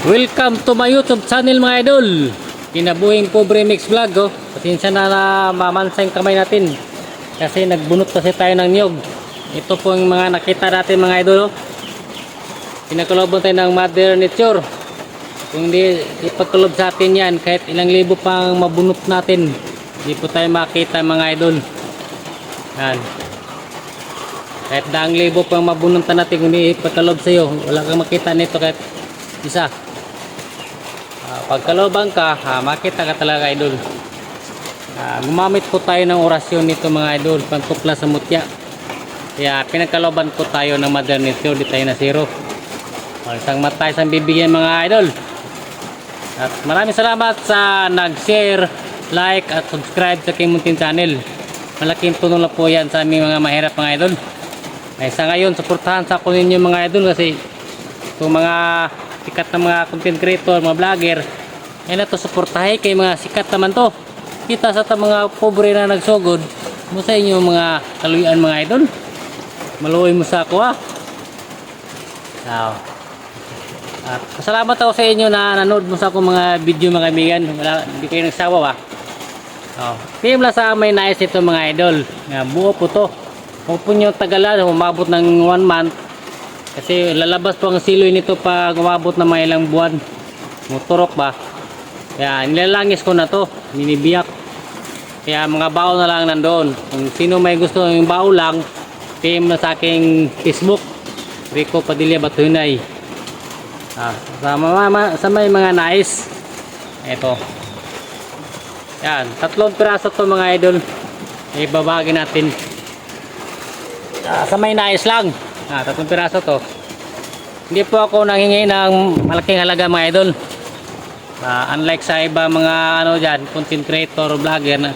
Welcome to my YouTube channel mga idol. Kinabuhing pobre mix vlog oh. Pasensya na na mamansa yung kamay natin. Kasi nagbunot kasi tayo ng niyog. Ito po yung mga nakita natin mga idol oh. Pinagkalooban tayo ng mother nature. Kung di ipagkalob sa atin yan, kahit ilang libo pang mabunot natin, di po tayo makita mga idol. Yan. Kahit daang libo pang mabununtan natin kung di ipagkalob sa iyo, wala kang makita nito kahit isa. Ah, pagkaloban ka, ah, makita ka talaga idol. Ah, gumamit po tayo ng orasyon nito mga idol, pantukla sa mutya. Kaya pinagkaloban po tayo ng mother di tayo na zero. Oh, isang mata, isang bibigyan mga idol. At maraming salamat sa nag-share, like at subscribe sa King Muntin Channel. Malaking tulong na po yan sa aming mga mahirap mga idol. Ay sa ngayon, suportahan sa ako ninyo mga idol kasi itong mga sikat na mga content creator, mga vlogger, ay na to suportahin kay mga sikat naman to. Kita sa ta mga pobre na nagsugod, mo sa inyo mga kaluyan mga idol. Maluoy mo sa ako ha. Now, at pasalamat ako sa inyo na nanood mo sa akong mga video mga kaibigan. Wala, hindi kayo nagsawa ba? Oh. Team lang sa may nais ito mga idol. Nga, buo po to. Huwag po nyo tagalan, umabot ng one month. Kasi lalabas po ang siloy nito pag umabot ng mga ilang buwan. Muturok ba? Kaya nilalangis ko na to. Ninibiyak. Kaya mga bao na lang nandoon. Kung sino may gusto ng bao lang, PM na sa aking Facebook. Rico Padilla Batuhinay. Ah, sa, mama, sa may mga nais. Ito. Yan, tatlong piraso to mga idol. Ibabagi natin. Ah, sa may nais lang. Ah, tatlong piraso to. Hindi po ako nanghingi ng malaking halaga mga idol. Ah, unlike sa iba mga ano dyan, content creator, vlogger na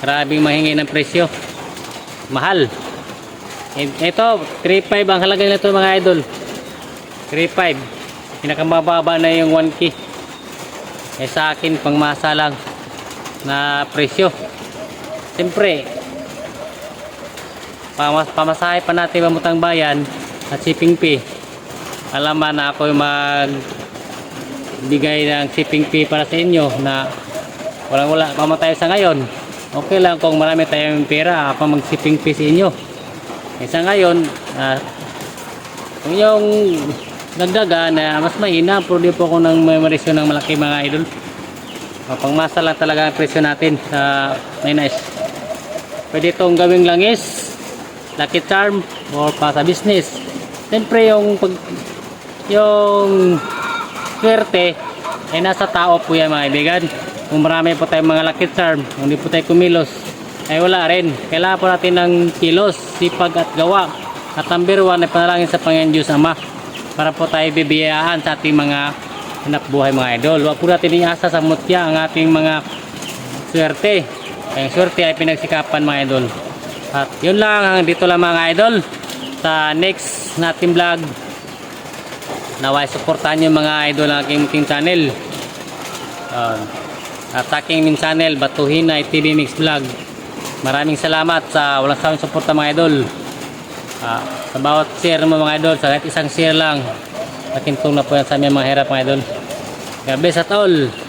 karabing mahingi ng presyo. Mahal. Ito, 3.5 ang halaga nito mga idol. 3.5. Pinakamababa na yung 1K. Eh sa akin, pangmasa lang na presyo. Siyempre, pamas pamasahe pa natin mamutang bayan at shipping fee. Alam ba na ako yung mag bigay ng shipping fee para sa inyo na walang wala pa tayo sa ngayon. Okay lang kung marami tayong pera pa mag shipping fee sa inyo. Sa ngayon, ah, kung yung nagdaga na mas mahina, di po ako nang may marisyo ng malaki mga idol. Uh, pangmasa lang talaga ang presyo natin sa may nice. Pwede itong gawing langis, lucky charm, or pa sa business. Siyempre yung pag yung swerte ay nasa tao po yan mga kaibigan. Kung marami po tayong mga lucky charm, hindi po tayo kumilos, ay wala rin. Kailangan po natin ng kilos, sipag at gawa. At number one ay panalangin sa Panginoon Diyos Ama para po tayo bibiyaan sa ating mga anak buhay mga idol. Huwag po natin iasa sa mutya ang ating mga swerte. Ang swerte ay pinagsikapan mga idol. At yun lang, hanggang dito lang mga idol. Sa next natin vlog, naway supportahan yung mga idol ng aking munting channel. Uh, at aking min channel, Batuhinay TV Mix Vlog. Maraming salamat sa walang sawang suporta mga idol. Ah, sa bawat share mo mga idol, sa kahit isang share lang, laking tulong na po yan sa aming mga hirap mga idol. God bless at all.